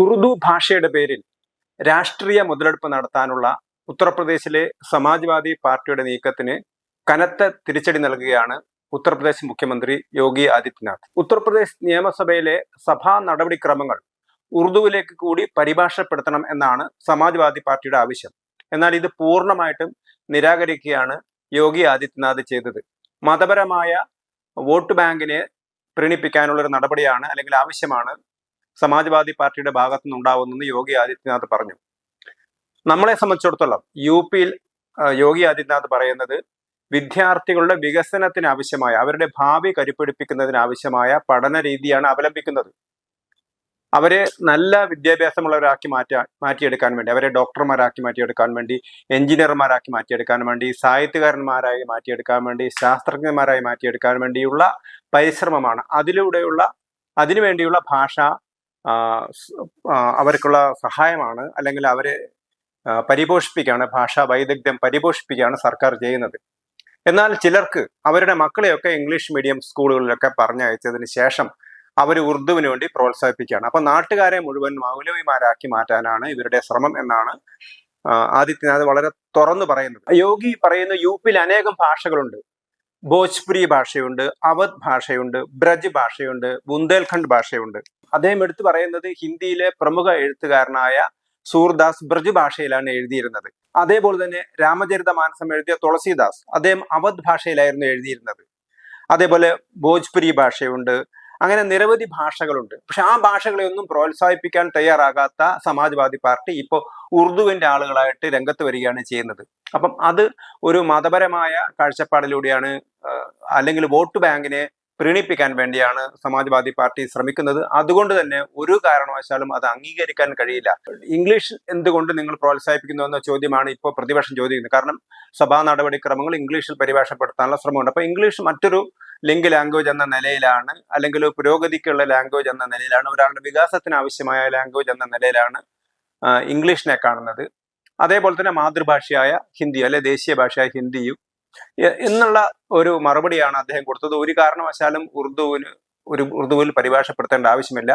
ഉറുദു ഭാഷയുടെ പേരിൽ രാഷ്ട്രീയ മുതലെടുപ്പ് നടത്താനുള്ള ഉത്തർപ്രദേശിലെ സമാജ്വാദി പാർട്ടിയുടെ നീക്കത്തിന് കനത്ത തിരിച്ചടി നൽകുകയാണ് ഉത്തർപ്രദേശ് മുഖ്യമന്ത്രി യോഗി ആദിത്യനാഥ്. ഉത്തർപ്രദേശ് നിയമസഭയിലെ സഭാ നടപടിക്രമങ്ങൾ ഉറുദുവിലേക്ക് കൂടി പരിഭാഷപ്പെടുത്തണം എന്നാണ് സമാജ്വാദി പാർട്ടിയുടെ ആവശ്യം. എന്നാൽ ഇത് പൂർണമായിട്ടും നിരാകരിക്കുകയാണ് യോഗി ആദിത്യനാഥ് ചെയ്തത്. മതപരമായ വോട്ട് ബാങ്കിനെ പ്രീണിപ്പിക്കാനുള്ള ഒരു നടപടിയാണ് അല്ലെങ്കിൽ ആവശ്യമാണ് സമാജ്വാദി പാർട്ടിയുടെ ഭാഗത്തു നിന്നുണ്ടാവുന്നെന്ന് യോഗി ആദിത്യനാഥ് പറഞ്ഞു. നമ്മളെ സംബന്ധിച്ചിടത്തോളം യു പിയിൽ യോഗി ആദിത്യനാഥ് പറയുന്നത് വിദ്യാർത്ഥികളുടെ വികസനത്തിന് ആവശ്യമായ അവരുടെ ഭാവി കരുപ്പിടിപ്പിക്കുന്നതിന് ആവശ്യമായ പഠന രീതിയാണ് അവലംബിക്കുന്നത്. അവരെ നല്ല വിദ്യാഭ്യാസമുള്ളവരാക്കി മാറ്റാൻ മാറ്റിയെടുക്കാൻ വേണ്ടി അവരെ ഡോക്ടർമാരാക്കി മാറ്റിയെടുക്കാൻ വേണ്ടി എഞ്ചിനീയർമാരാക്കി മാറ്റിയെടുക്കാൻ വേണ്ടി സാഹിത്യകാരന്മാരായി മാറ്റിയെടുക്കാൻ വേണ്ടി ശാസ്ത്രജ്ഞന്മാരായി മാറ്റിയെടുക്കാൻ വേണ്ടിയുള്ള പരിശ്രമമാണ് അതിലൂടെയുള്ള അതിനുവേണ്ടിയുള്ള ഭാഷ അവർക്കുള്ള സഹായമാണ് അല്ലെങ്കിൽ അവരെ പരിപോഷിപ്പിക്കുകയാണ് ഭാഷാ വൈദഗ്ധ്യം പരിപോഷിപ്പിക്കുകയാണ് സർക്കാർ ചെയ്യുന്നത്. എന്നാൽ ചിലർക്ക് അവരുടെ മക്കളെയൊക്കെ ഇംഗ്ലീഷ് മീഡിയം സ്കൂളുകളിലൊക്കെ പറഞ്ഞയച്ചതിന് ശേഷം അവർ ഉറുദുവിന് വേണ്ടി പ്രോത്സാഹിപ്പിക്കുകയാണ്. അപ്പൊ നാട്ടുകാരെ മുഴുവൻ മൗലവിമാരാക്കി മാറ്റാനാണ് ഇവരുടെ ശ്രമം എന്നാണ് ആദിത്യനാഥ് വളരെ തുറന്നു പറയുന്നത്. യോഗി പറയുന്ന യു പിയിൽ അനേകം ഭാഷകളുണ്ട്. ഭോജ്പുരി ഭാഷയുണ്ട് അവധ് ഭാഷയുണ്ട് ബ്രജ് ഭാഷയുണ്ട് ബുന്ദേൽഖണ്ഡ് ഭാഷയുണ്ട്. അദ്ദേഹം എടുത്തു പറയുന്നത് ഹിന്ദിയിലെ പ്രമുഖ എഴുത്തുകാരനായ സൂർദാസ് ബ്രജ് ഭാഷയിലാണ് എഴുതിയിരുന്നത്. അതേപോലെ തന്നെ രാമചരിത മാനസം എഴുതിയ തുളസീദാസ് അദ്ദേഹം അവധ് ഭാഷയിലായിരുന്നു എഴുതിയിരുന്നത്. അതേപോലെ ഭോജ്പുരി ഭാഷയുണ്ട്. അങ്ങനെ നിരവധി ഭാഷകളുണ്ട്. പക്ഷെ ആ ഭാഷകളെ ഒന്നും പ്രോത്സാഹിപ്പിക്കാൻ തയ്യാറാകാത്ത സമാജ്വാദി പാർട്ടി ഇപ്പോൾ ഉറുദുവിന്റെ ആളുകളായിട്ട് രംഗത്ത് വരികയാണ് ചെയ്യുന്നത്. അപ്പം അത് ഒരു മതപരമായ കാഴ്ചപ്പാടിലൂടെയാണ് അല്ലെങ്കിൽ വോട്ട് ബാങ്കിനെ പ്രീണിപ്പിക്കാൻ വേണ്ടിയാണ് സമാജ്വാദി പാർട്ടി ശ്രമിക്കുന്നത്. അതുകൊണ്ട് തന്നെ ഒരു കാരണവശാലും അത് അംഗീകരിക്കാൻ കഴിയില്ല. ഇംഗ്ലീഷ് എന്തുകൊണ്ട് നിങ്ങൾ പ്രോത്സാഹിപ്പിക്കുന്നു എന്ന ചോദ്യമാണ് ഇപ്പോൾ പ്രതിപക്ഷം ചോദിക്കുന്നത്. കാരണം സഭാ നടപടിക്രമങ്ങൾ ഇംഗ്ലീഷിൽ പരിഭാഷപ്പെടുത്താനുള്ള ശ്രമമുണ്ട്. അപ്പോൾ ഇംഗ്ലീഷ് മറ്റൊരു ലിങ്ക് ലാംഗ്വേജ് എന്ന നിലയിലാണ് അല്ലെങ്കിൽ പുരോഗതിക്കുള്ള ലാംഗ്വേജ് എന്ന നിലയിലാണ് ഒരാളുടെ വികാസത്തിന് ആവശ്യമായ ലാംഗ്വേജ് എന്ന നിലയിലാണ് ഇംഗ്ലീഷിനെ കാണുന്നത്. അതേപോലെ തന്നെ മാതൃഭാഷയായ ഹിന്ദി അല്ലെ ദേശീയ ഭാഷയായ ഹിന്ദിയും എന്നുള്ള ഒരു മറുപടിയാണ് അദ്ദേഹം കൊടുത്തത്. ഒരു കാരണവശാലും ഉറുദുവിന് ഒരു ഉറുദുവിൽ പരിഭാഷപ്പെടുത്തേണ്ട ആവശ്യമില്ല.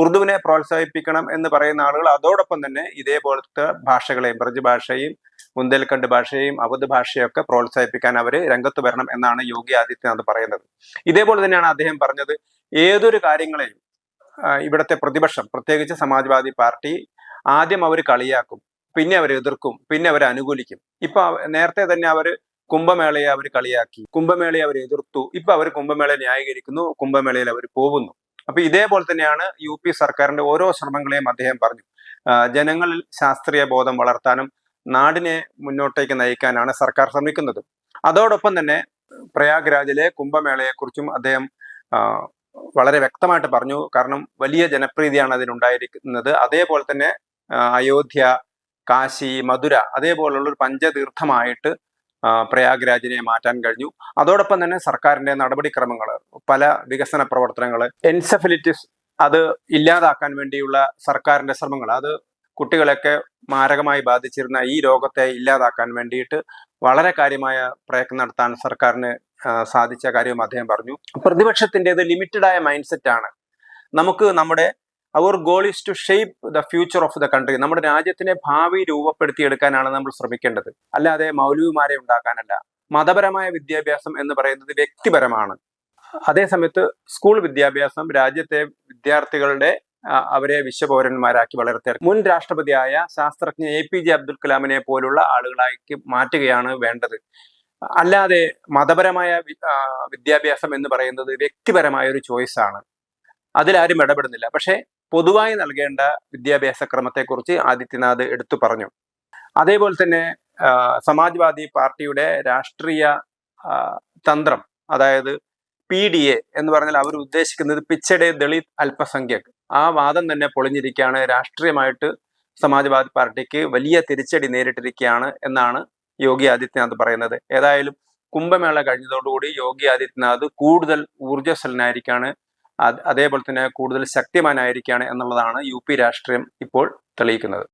ഉറുദുവിനെ പ്രോത്സാഹിപ്പിക്കണം എന്ന് പറയുന്ന ആളുകൾ അതോടൊപ്പം തന്നെ ഇതേപോലത്തെ ഭാഷകളെയും ബ്രജ് ഭാഷയും ബുന്ദേൽഖണ്ഡ് ഭാഷയും അവധ് ഭാഷയൊക്കെ പ്രോത്സാഹിപ്പിക്കാൻ അവർ രംഗത്ത് വരണം എന്നാണ് യോഗി ആദിത്യനാഥ് പറയുന്നത്. ഇതേപോലെ തന്നെയാണ് അദ്ദേഹം പറഞ്ഞത് ഏതൊരു കാര്യങ്ങളെയും ഇവിടുത്തെ പ്രതിപക്ഷം പ്രത്യേകിച്ച് സമാജ്വാദി പാർട്ടി ആദ്യം അവർ കളിയാക്കും പിന്നെ അവർ എതിർക്കും പിന്നെ അവർ അനുകൂലിക്കും. ഇപ്പൊ നേരത്തെ തന്നെ അവർ കുംഭമേളയെ അവർ കളിയാക്കി കുംഭമേളയെ അവർ എതിർത്തു. ഇപ്പൊ അവർ കുംഭമേള ന്യായീകരിക്കുന്നു കുംഭമേളയിൽ അവർ പോകുന്നു. അപ്പൊ ഇതേപോലെ തന്നെയാണ് യു പി സർക്കാരിന്റെ ഓരോ ശ്രമങ്ങളെയും അദ്ദേഹം പറഞ്ഞു. ജനങ്ങളിൽ ശാസ്ത്രീയ ബോധം വളർത്താനും നാടിനെ മുന്നോട്ടേക്ക് നയിക്കാനാണ് സർക്കാർ ശ്രമിക്കുന്നത്. അതോടൊപ്പം തന്നെ പ്രയാഗ്രാജിലെ കുംഭമേളയെക്കുറിച്ചും അദ്ദേഹം വളരെ വ്യക്തമായിട്ട് പറഞ്ഞു. കാരണം വലിയ ജനപ്രീതിയാണ് അതിനുണ്ടായിരിക്കുന്നത് അതേപോലെ തന്നെ അയോധ്യ കാശി മധുര അതേപോലുള്ള ഒരു പഞ്ചതീർത്ഥമായിട്ട് പ്രയാഗ്രാജിനെ മാറ്റാൻ കഴിഞ്ഞു. അതോടൊപ്പം തന്നെ സർക്കാരിന്റെ നടപടിക്രമങ്ങൾ പല വികസന പ്രവർത്തനങ്ങൾ എൻസെഫലിറ്റിസ് അത് ഇല്ലാതാക്കാൻ വേണ്ടിയുള്ള സർക്കാരിന്റെ ശ്രമങ്ങൾ അത് കുട്ടികളെയൊക്കെ മാരകമായി ബാധിച്ചിരുന്ന ഈ രോഗത്തെ ഇല്ലാതാക്കാൻ വേണ്ടിയിട്ട് വളരെ കാര്യമായ പ്രയത്നം നടത്താൻ സർക്കാരിന് സാധിച്ച കാര്യവും അദ്ദേഹം പറഞ്ഞു. പ്രതിപക്ഷത്തിന്റെത് ലിമിറ്റഡായ മൈൻഡ് സെറ്റ് ആണ് നമുക്ക് നമ്മുടെ our goal is to shape the future of the country നമ്മുടെ രാജ്യത്തിനെ ഭാവി രൂപപ്പെടുത്തിയെടുക്കാനാണ് നമ്മൾ ശ്രമിക്കേണ്ടത്. അല്ലാതെ മൗലവിമാരെ ഉണ്ടാക്കാനല്ല. മതപരമായ വിദ്യാഭ്യാസം എന്ന് പറയുന്നത് വ്യക്തിപരമാണ്. അതേസമയത്ത് സ്കൂൾ വിദ്യാഭ്യാസം രാജ്യത്തെ വിദ്യാർത്ഥികളുടെ അവരെ വിശ്വപൗരന്മാരാക്കി വളർത്തിയ മുൻ രാഷ്ട്രപതിയായ ശാസ്ത്രജ്ഞ എ പി ജെ അബ്ദുൽ കലാമിനെ പോലുള്ള ആളുകളാക്കി മാറ്റുകയാണ് വേണ്ടത്. അല്ലാതെ മതപരമായ വിദ്യാഭ്യാസം എന്ന് പറയുന്നത് വ്യക്തിപരമായ ഒരു ചോയ്സാണ് അതിലാരും ഇടപെടുന്നില്ല. പക്ഷേ പൊതുവായി നൽകേണ്ട വിദ്യാഭ്യാസ ക്രമത്തെക്കുറിച്ച് ആദിത്യനാഥ് എടുത്തു പറഞ്ഞു. അതേപോലെ തന്നെ സമാജ്വാദി പാർട്ടിയുടെ രാഷ്ട്രീയ തന്ത്രം അതായത് പി ഡി എ എന്ന് പറഞ്ഞാൽ അവർ ഉദ്ദേശിക്കുന്നത് പിച്ചടെ ദളിത് അല്പസംഖ്യക്. ആ വാദം തന്നെ പൊളിഞ്ഞിരിക്കുകയാണ്. രാഷ്ട്രീയമായിട്ട് സമാജ്വാദി പാർട്ടിക്ക് വലിയ തിരിച്ചടി നേരിട്ടിരിക്കുകയാണ് എന്നാണ് യോഗി ആദിത്യനാഥ് പറയുന്നത്. ഏതായാലും കുംഭമേള കഴിഞ്ഞതോടുകൂടി യോഗി ആദിത്യനാഥ് കൂടുതൽ ഊർജസ്വലനായിരിക്കാണ് അതേപോലെ തന്നെ കൂടുതൽ ശക്തിമാനായിരിക്കുകയാണ് എന്നുള്ളതാണ് യു പി രാഷ്ട്രീയം ഇപ്പോൾ തെളിയിക്കുന്നത്.